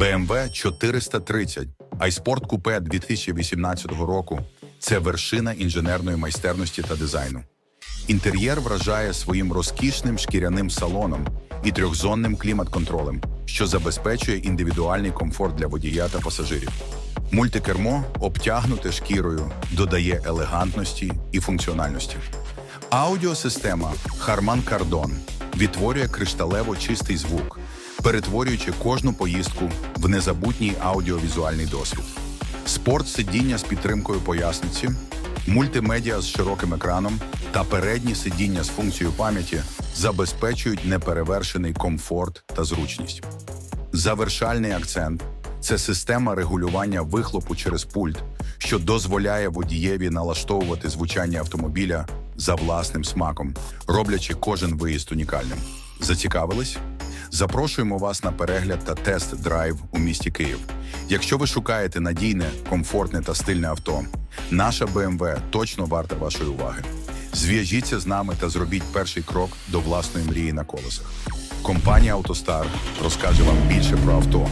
BMW 430 iSport Coupe 2018 року це вершина інженерної майстерності та дизайну. Інтер'єр вражає своїм розкішним шкіряним салоном і трьохзонним клімат-контролем, що забезпечує індивідуальний комфорт для водія та пасажирів. Мультикермо, обтягнуте шкірою, додає елегантності і функціональності. Аудіосистема Harman Kardon відтворює кришталево чистий звук, перетворюючи кожну поїздку в незабутній аудіовізуальний досвід. Спорт сидіння з підтримкою поясниці, мультимедіа з широким екраном та передні сидіння з функцією пам'яті забезпечують неперевершений комфорт та зручність. Завершальний акцент це система регулювання вихлопу через пульт, що дозволяє водієві налаштовувати звучання автомобіля за власним смаком, роблячи кожен виїзд унікальним. Зацікавились? Запрошуємо вас на перегляд та тест-драйв у місті Київ. Якщо ви шукаєте надійне, комфортне та стильне авто, наша BMW точно варта вашої уваги. Зв'яжіться з нами та зробіть перший крок до власної мрії на колесах. Компанія «АвтоСтар» розкаже вам більше про авто,